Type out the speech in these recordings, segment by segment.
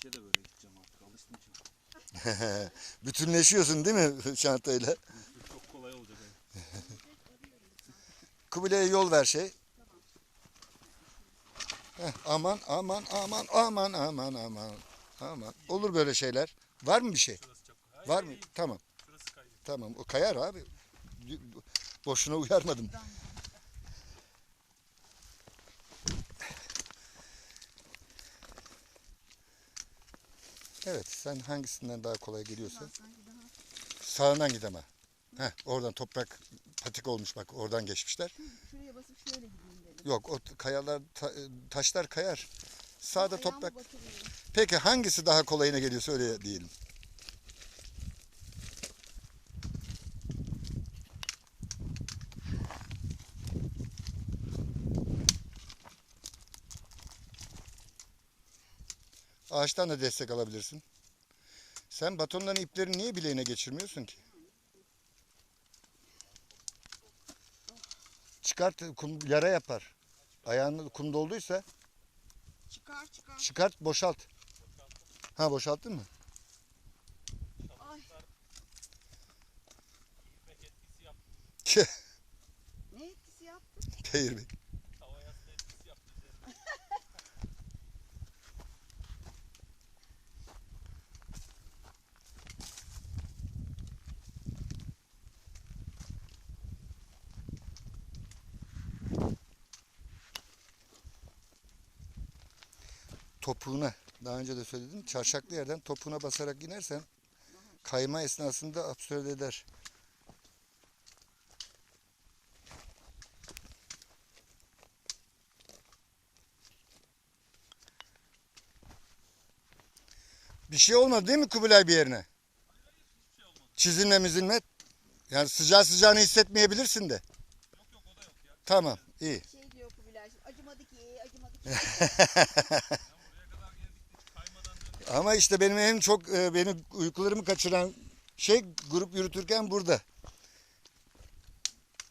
işe de böyle gideceğim artık. Alıştım çünkü. Bütünleşiyorsun değil mi çantayla? Çok kolay olacak. evet. Kubilay'a yol ver şey. Heh, aman aman aman aman aman aman aman. Olur böyle şeyler. Var mı bir şey? Hayır, Var mı? Tamam. Tamam. O kayar abi. Boşuna uyarmadım. Evet, sen hangisinden daha kolay geliyorsa. Sağından git ama. Heh, oradan toprak patik olmuş bak oradan geçmişler. şuraya basıp şöyle gideyim dedim. Yok o kayalar ta- taşlar kayar. Sağda toprak. Peki hangisi daha kolayına geliyorsa öyle diyelim. Ağaçtan da destek alabilirsin. Sen batonların iplerini niye bileğine geçirmiyorsun ki? Çıkart kum, yara yapar. Ayağında kum dolduysa Çıkar çıkar. çıkart boşalt. Ha boşalttın mı? Ay ne etkisi yaptı? Değirmek. Topuğuna daha önce de söyledim çarşaklı yerden topuğuna basarak inersen kayma esnasında absorbe eder. Bir şey olmadı değil mi Kubilay bir yerine? Çizilme mizinme. Yani sıcağı sıcağını hissetmeyebilirsin de. Yok yok o da yok ya. Tamam iyi. Şey diyor Kubilay acımadı ki acımadı ki. Ben buraya kadar geldik hiç kaymadan döndük. Ama işte benim en çok e, benim uykularımı kaçıran şey grup yürütürken burada.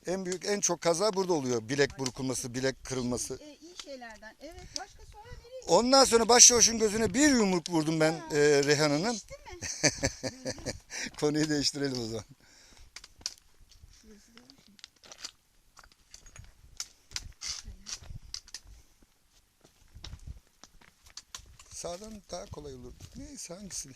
En büyük en çok kaza burada oluyor. Bilek burkulması, bilek kırılması. e, iyi şeylerden. Evet başka sonra nereye Ondan sonra başçavuşun gözüne bir yumruk vurdum ben e, Reyhan'ın. geçti mi? Konuyu değiştirelim o zaman. Şurası da var şimdi. Sağdan daha kolay olur. Neyse hangisi?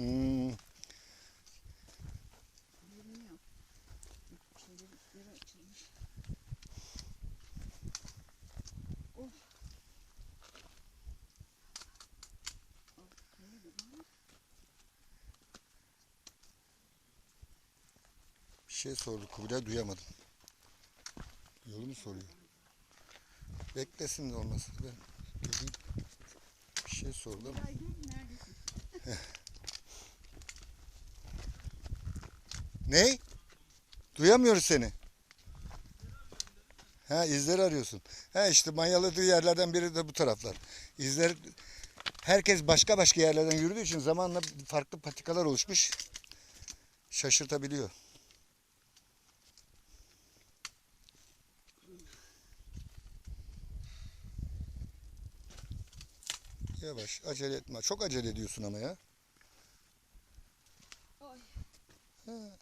Bir şey sordu Kubilay duyamadım. Yolu mu soruyor? Beklesin olmasın. Ben geleyim. Bir şey sordu ama. Neredesin? Ne? Duyamıyoruz seni. Ha izleri arıyorsun. Ha işte manyaladığı yerlerden biri de bu taraflar. İzler herkes başka başka yerlerden yürüdüğü için zamanla farklı patikalar oluşmuş. Şaşırtabiliyor. Yavaş acele etme. Çok acele ediyorsun ama ya. Ay. Ha.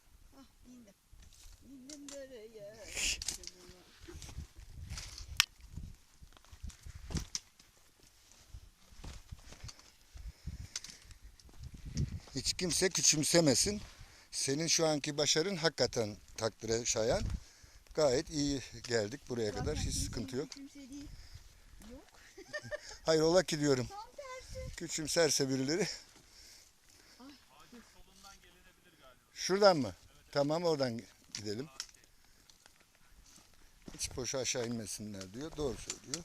Hiç kimse küçümsemesin. Senin şu anki başarın hakikaten takdire şayan. Gayet iyi geldik buraya kadar. Hiç sıkıntı yok. Hayır ola ki diyorum. Küçümserse birileri. Galiba. Şuradan mı? Tamam oradan gidelim. Hiç boşa aşağı inmesinler diyor. Doğru söylüyor.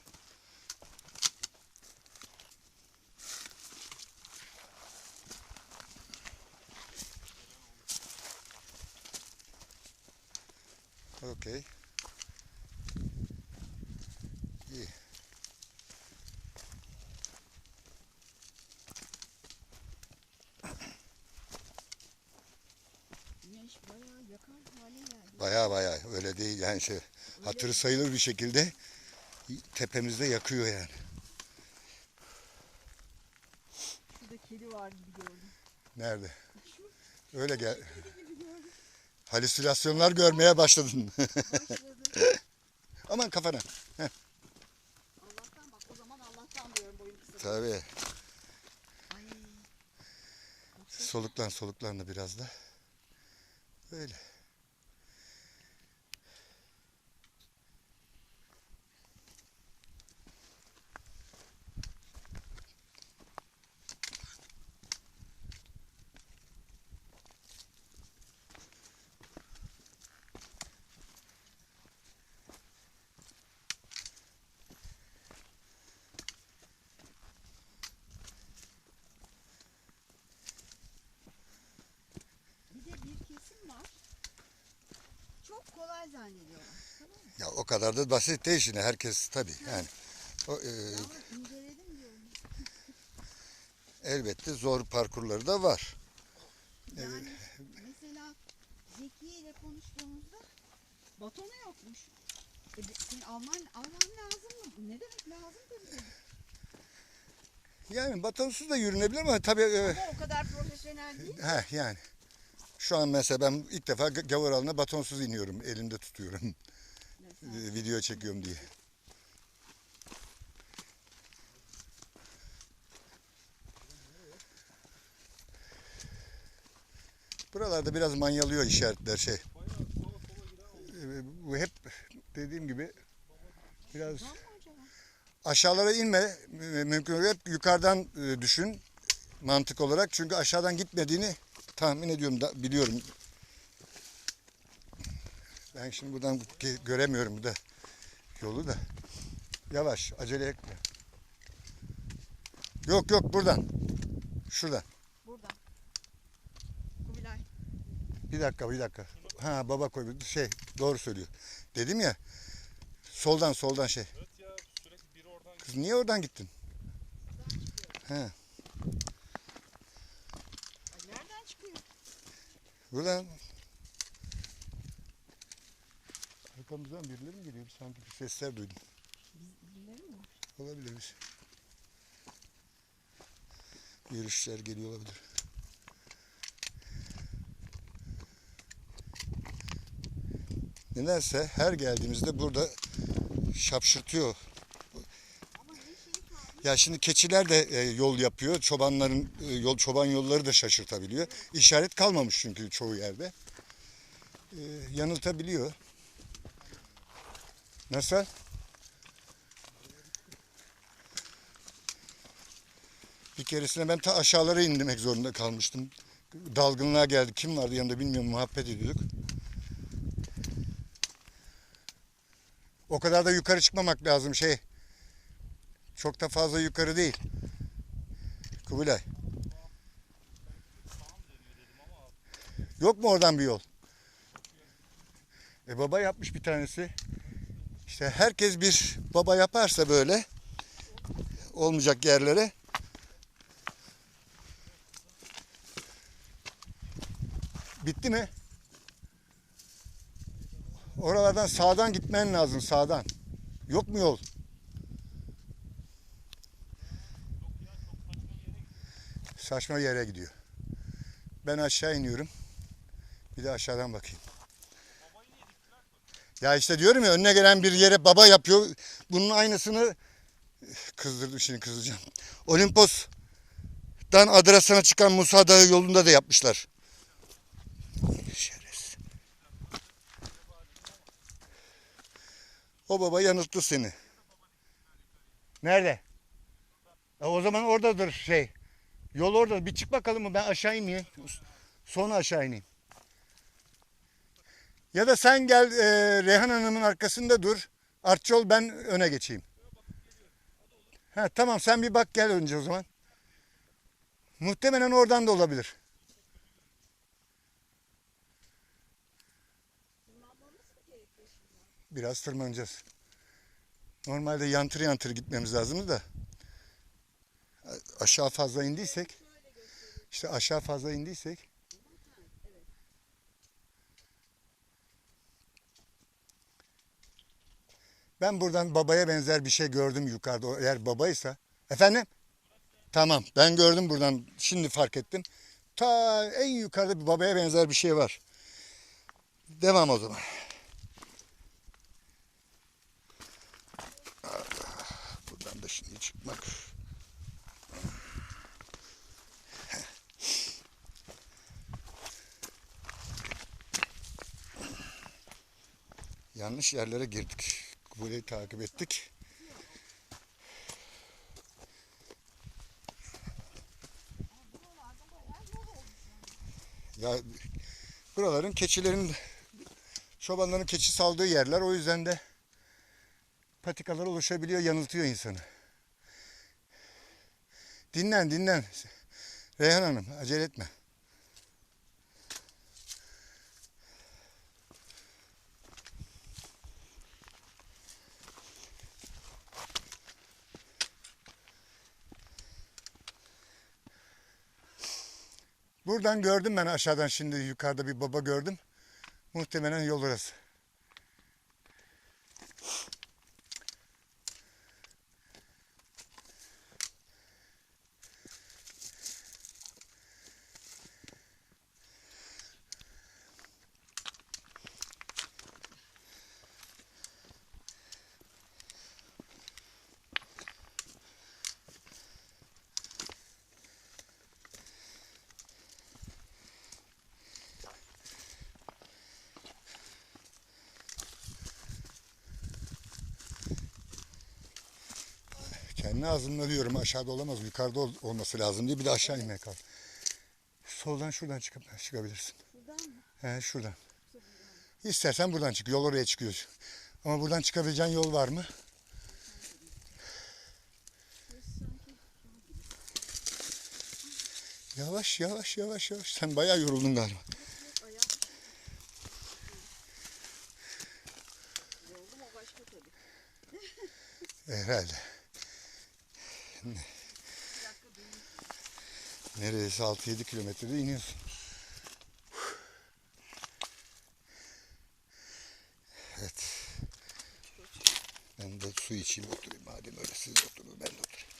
Okey. İyi. Güneş bayağı yakar hale geldi. Baya baya öyle değil yani şey hatırı sayılır bir şekilde tepemizde yakıyor yani. Şurada kedi var gibi gördüm. Nerede? Öyle gel. Halüsinasyonlar görmeye başladın. Başladı. Aman kafana. Allah'tan bak o zaman Allah'tan diyorum boyum kısa. Tabii. Soluklan soluklan da biraz da. Böyle. Bir de bir kesim var. Çok kolay zannediyorlar. Tamam mı? Ya o kadar da basit değil şimdi herkes tabii yani. O, e, Ama inceledim diyorum. elbette zor parkurları da var. Yani mesela Zeki ile konuştuğumuzda batonu yokmuş. E, de- senin alman, alman lazım mı? Ne demek lazım tabii. Yani batonsuz da yürünebilir ama tabii e, Ama o kadar profesyonel değil. Heh, yani. Şu an mesela ben ilk defa gavur alına batonsuz iniyorum. Elimde tutuyorum. Video çekiyorum diye. Buralarda biraz manyalıyor işaretler şey. E, Bu hep dediğim gibi biraz aşağılara inme mü- mümkün. Hep yukarıdan e, düşün mantık olarak. Çünkü aşağıdan gitmediğini tahmin ediyorum da biliyorum. Ben şimdi buradan göremiyorum da yolu da. Yavaş acele etme. Yok yok buradan. Şuradan. Buradan. Kubilay. Bir dakika bir dakika. Ha baba koy şey doğru söylüyor. Dedim ya soldan soldan şey. Evet ya sürekli biri oradan Kız niye oradan gittin? He. Buradan arkamızdan birileri mi geliyor? Sanki bir sesler duydum. Birileri mi? Olabilir. Yürüyüşler geliyor olabilir. Nedense her geldiğimizde burada şapşırtıyor. Ama ne şeyi kalmış? Ya şimdi keçiler de e, yol yapıyor. Çobanların e, yol çoban yolları da şaşırtabiliyor. İşaret kalmamış çünkü çoğu yerde. E, yanıltabiliyor. Nasıl? Bir keresinde ben ta aşağılara indirmek zorunda kalmıştım. Dalgınlığa geldi. Kim vardı yanında bilmiyorum muhabbet ediyorduk. O kadar da yukarı çıkmamak lazım şey. Çok da fazla yukarı değil. Kubilay. Yok mu oradan bir yol? E baba yapmış bir tanesi. İşte herkes bir baba yaparsa böyle olmayacak yerlere Bitti mi? Oralardan sağdan gitmen lazım sağdan. Yok mu yol? Saçma yere gidiyor. Ben aşağı iniyorum. Bir de aşağıdan bakayım. Ya işte diyorum ya önüne gelen bir yere baba yapıyor. Bunun aynısını kızdırdım şimdi kızacağım. Olimpos'tan Adrasan'a çıkan Musa Dağı yolunda da yapmışlar. O baba yanılttı seni. Nerede? E o zaman oradadır şey. Yol orada. Bir çık bakalım mı? Ben aşağı ineyim. Sonra aşağı ineyim. Ya da sen gel e, Reyhan Hanım'ın arkasında dur. Artçol ben öne geçeyim. Ha, tamam sen bir bak gel önce o zaman. Muhtemelen oradan da olabilir. Biraz tırmanacağız. Normalde yantır yantır gitmemiz lazım da. Aşağı fazla indiysek. işte aşağı fazla indiysek. Ben buradan babaya benzer bir şey gördüm yukarıda. Eğer babaysa. Efendim? Tamam. Ben gördüm buradan. Şimdi fark ettim. Ta en yukarıda bir babaya benzer bir şey var. Devam o zaman. Buradan da şimdi çıkmak. Yanlış yerlere girdik. Kuleyi takip ettik. Ya buraların keçilerin çobanların keçi saldığı yerler o yüzden de patikalar oluşabiliyor, yanıltıyor insanı. Dinlen, dinlen. Reyhan Hanım, acele etme. Buradan gördüm ben aşağıdan şimdi yukarıda bir baba gördüm. Muhtemelen yol orası. Kendi ağzımla diyorum aşağıda olamaz yukarıda ol- olması lazım diye bir de aşağı inmeye kalk. Soldan şuradan çıkıp çıkabilirsin. Buradan mı? He şuradan. İstersen buradan çık. Yol oraya çıkıyor. Ama buradan çıkabileceğin yol var mı? Yavaş yavaş yavaş yavaş. Sen bayağı yoruldun galiba. Herhalde. Neredeyse 6-7 kilometrede iniyorsun. Evet. Ben de su içeyim oturayım. Madem öyle siz oturun ben de oturayım.